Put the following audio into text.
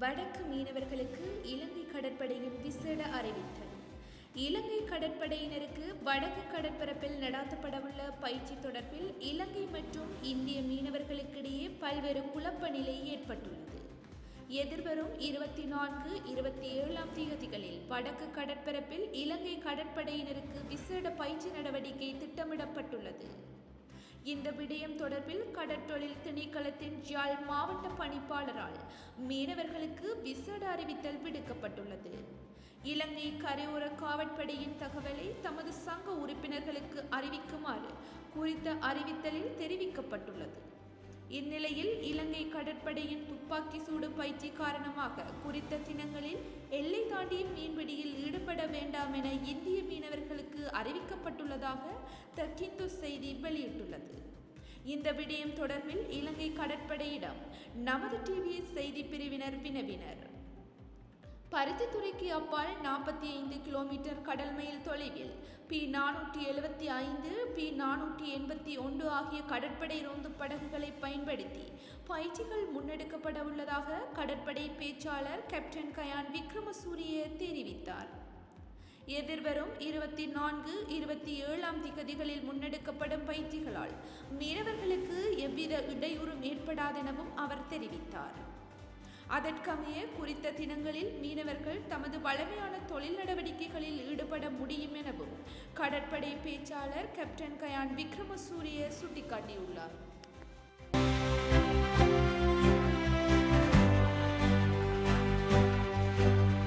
வடக்கு மீனவர்களுக்கு இலங்கை கடற்படையின் விசேட அறிவித்தல். இலங்கை கடற்படையினருக்கு வடக்கு கடற்பரப்பில் நடாத்தப்படவுள்ள பயிற்சி தொடர்பில் இலங்கை மற்றும் இந்திய மீனவர்களுக்கிடையே பல்வேறு குழப்ப நிலை ஏற்பட்டுள்ளது. எதிர்வரும் இருபத்தி நான்கு இருபத்தி ஏழாம் தேதிகளில் வடக்கு கடற்பரப்பில் இலங்கை கடற்படையினருக்கு விசேட பயிற்சி நடவடிக்கை திட்டமிடப்பட்டுள்ளது. இந்த விடயம் தொடர்பில் கடற்றொழில் திணைக்களத்தின் யாழ் மாவட்ட பணிப்பாளரால் மீனவர்களுக்கு விசேட அறிவித்தல் விடுக்கப்பட்டுள்ளது. இலங்கை கரையோர காவற்படையின் தகவலை தமது சங்க உறுப்பினர்களுக்கு அறிவிக்குமாறு குறித்த அறிவித்தலில் தெரிவிக்கப்பட்டுள்ளது. இந்நிலையில் இலங்கை கடற்படையின் துப்பாக்கி சூடு பயிற்சி காரணமாக குறித்த தினங்களில் எல்லை தாண்டிய மீன்பிடியில் ஈடுபட வேண்டாம் என இந்திய மீனவர் அறிவிக்கப்பட்டுள்ளதாக த கிந்து செய்தி வெளியிட்டுள்ளது. இந்த விடயம் தொடர்பில் இலங்கை கடற்படையிடம் நமது டிவி செய்தி பிரிவினர் வினவினர். பருத்தித்துறைக்கு அப்பால் நாற்பத்தி ஐந்து கிலோமீட்டர் கடல் மைல் தொலைவில் பி நானூற்றி எழுபத்தி ஐந்து பி நானூற்றி எண்பத்தி ஒன்று ஆகிய கடற்படை ரோந்து படகுகளை பயன்படுத்தி பயிற்சிகள் முன்னெடுக்கப்பட உள்ளதாக கடற்படை பேச்சாளர் கேப்டன் கயான் விக்ரமசூரிய தெரிவித்தார். எதிர்வரும் இருபத்தி நான்கு இருபத்தி ஏழாம் திகதிகளில் முன்னெடுக்கப்படும் பயிற்சிகளால் மீனவர்களுக்கு எவ்வித இடையூறும் ஏற்படாதெனவும் அவர் தெரிவித்தார். அதற்கமைய குறித்த தினங்களில் மீனவர்கள் தமது வளமையான தொழில் நடவடிக்கைகளில் ஈடுபட முடியும் எனவும் கடற்படை பேச்சாளர் கேப்டன் கயான் விக்ரமசூரிய சுட்டிக்காட்டியுள்ளார்.